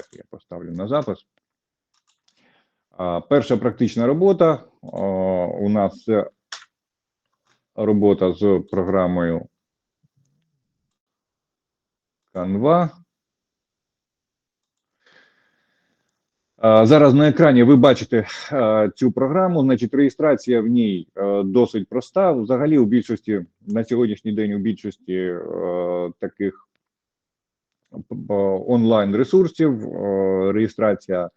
Давайте я поставлю на запис. Перша практична робота. У нас це робота з програмою Canva. Зараз на екрані ви бачите цю програму. Значить, реєстрація в ній досить проста. Взагалі, у більшості на сьогоднішній день у більшості таких онлайн ресурсів е, реєстрація е,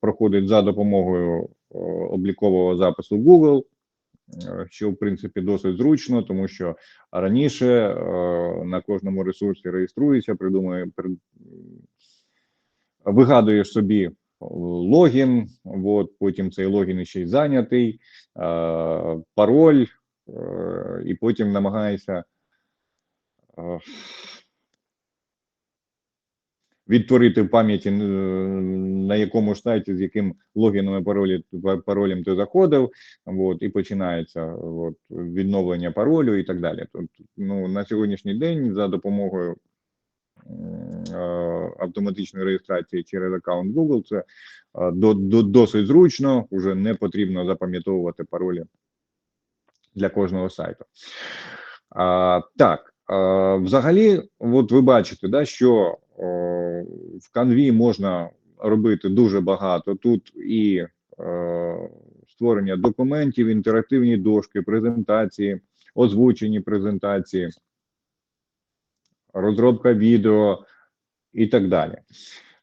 проходить за допомогою е, облікового запису Google, що в принципі досить зручно, тому що раніше на кожному ресурсі реєструється, придумує при- вигадуєш собі логін, от, потім цей логін ще й зайнятий, пароль, і потім намагаєшся е, відтворити в пам'яті, е, на якому сайті, з яким логіном і паролі, паролем ти заходив, от, і починається от, відновлення паролю і так далі. Тобто, ну, на сьогоднішній день за допомогою е, автоматичної реєстрації через аккаунт Google це е, до, до, досить зручно, вже не потрібно запам'ятовувати паролі для кожного сайту. А, так, а, взагалі, от ви бачите, да, що о, в канві можна робити дуже багато. Тут і е, створення документів, інтерактивні дошки, презентації, озвучені презентації, розробка відео і так далі.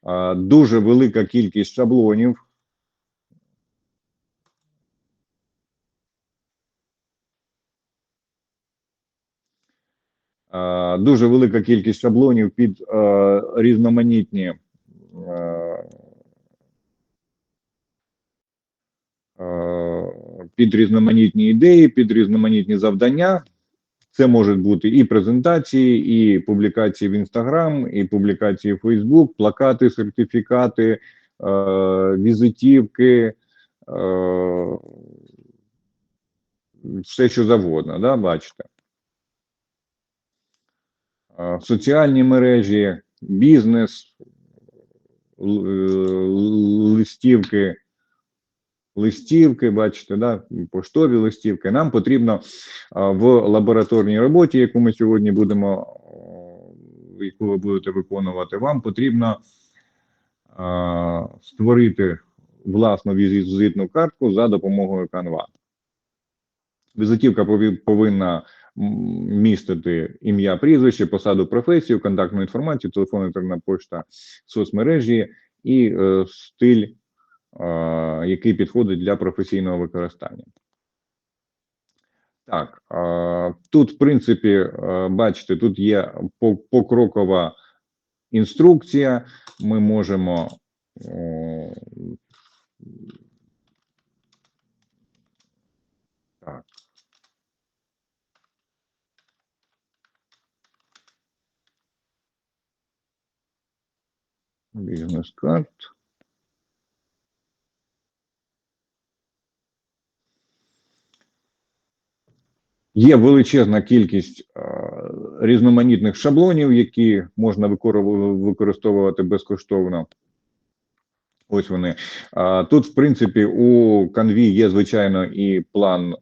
Е, дуже велика кількість шаблонів. Дуже велика кількість шаблонів під е, різноманітні е, е, під різноманітні ідеї, під різноманітні завдання. Це можуть бути і презентації, і публікації в Інстаграм, і публікації в Фейсбук, плакати, сертифікати, е, візитівки, е, все що завгодно, да, бачите. Соціальні мережі, бізнес, е, листівки, листівки, бачите, да, поштові листівки. Нам потрібно в лабораторній роботі, яку ми сьогодні будемо, яку ви будете виконувати, вам потрібно створити власну візитну картку за допомогою Canva. Візитівка повинна містити ім'я, прізвище, посаду, професію, контактну інформацію, телефон, інтернет пошта, соцмережі і е, стиль, е, який підходить для професійного використання. Так, е, тут, в принципі, е, бачите, тут є покрокова інструкція. Ми можемо е, Бізнес-карт. Є величезна кількість е, різноманітних шаблонів, які можна використовувати безкоштовно. Ось вони. А, Тут, в принципі, у Canvі є, звичайно, і план е,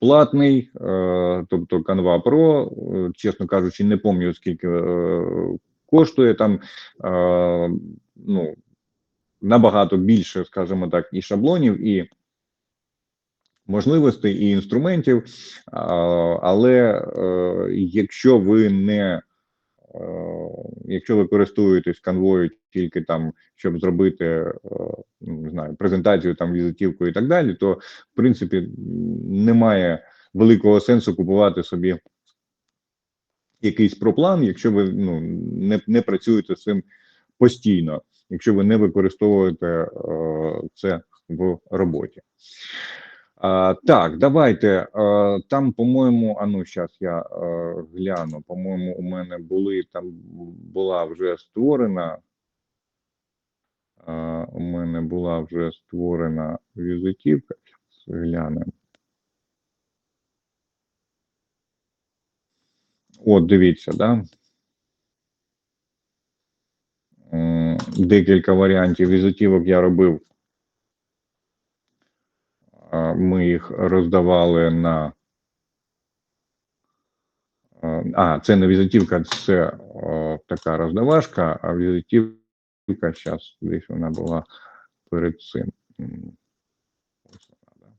платний, е, тобто Canva Pro. Чесно кажучи, не пам'ятаю, скільки е, коштує там. е, Ну, набагато більше, скажімо так, і шаблонів, і можливостей, і інструментів. А, Але е, якщо ви не е, якщо ви користуєтесь канвою тільки там, щоб зробити е, ну, не знаю, презентацію, там візитівку і так далі, то в принципі немає великого сенсу купувати собі якийсь проплан, якщо ви ну, не, не працюєте з цим постійно, якщо ви не використовуєте е, це в роботі. А, так, давайте. А, там, по-моєму, а ну, зараз я е, гляну. По-моєму, у мене були там була вже створена. А, у мене була вже створена візитівка. Глянемо. От, дивіться, да? декілька варіантів візитівок я робив. Ми їх роздавали на. а, А, це не візитівка, це о, така роздавашка, а візитівка, зараз десь вона була перед цим. М, ось вона, да.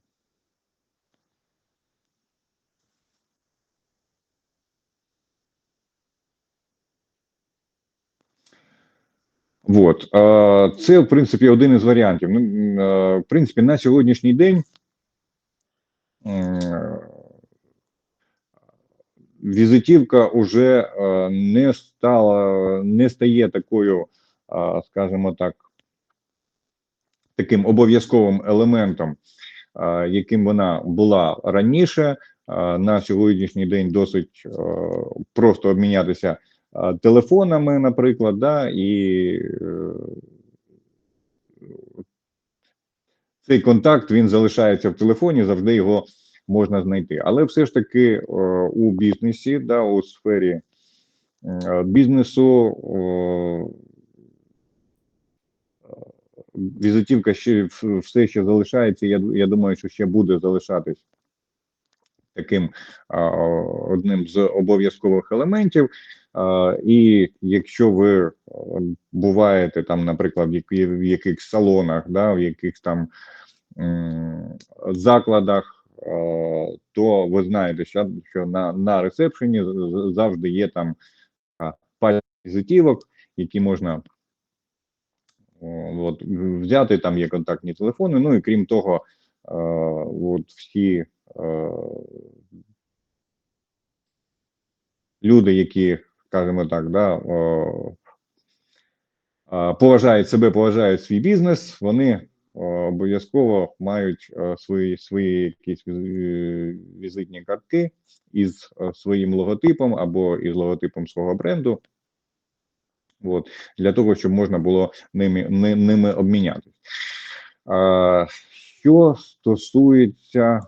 Вот. е, Це, в принципі, один із варіантів. Ну, в принципі, на сьогоднішній день візитівка вже не стала, не стає такою, скажімо так, таким обов'язковим елементом, яким вона була раніше. На сьогоднішній день досить просто обмінятися телефонами, наприклад, да, і е, цей контакт він залишається в телефоні, завжди його можна знайти. Але все ж таки е, у бізнесі, да, у сфері е, бізнесу візитівка ще все ще залишається. Я, я думаю, що ще буде залишатись таким одним з обов'язкових елементів. І якщо ви е, буваєте там, наприклад, в якихось салонах, да, в якихось там закладах, то ви знаєте, що, на, на ресепшені завжди є там а, пачка візитівок, які можна от, взяти, там є контактні телефони. Ну і крім того, от всі люди, які, скажімо так, да, поважають себе, поважають свій бізнес, вони обов'язково мають е, свої свої якісь візитні картки із е, своїм логотипом або із логотипом свого бренду. От, для того, щоб можна було ними, ни- ними обмінятися. Що стосується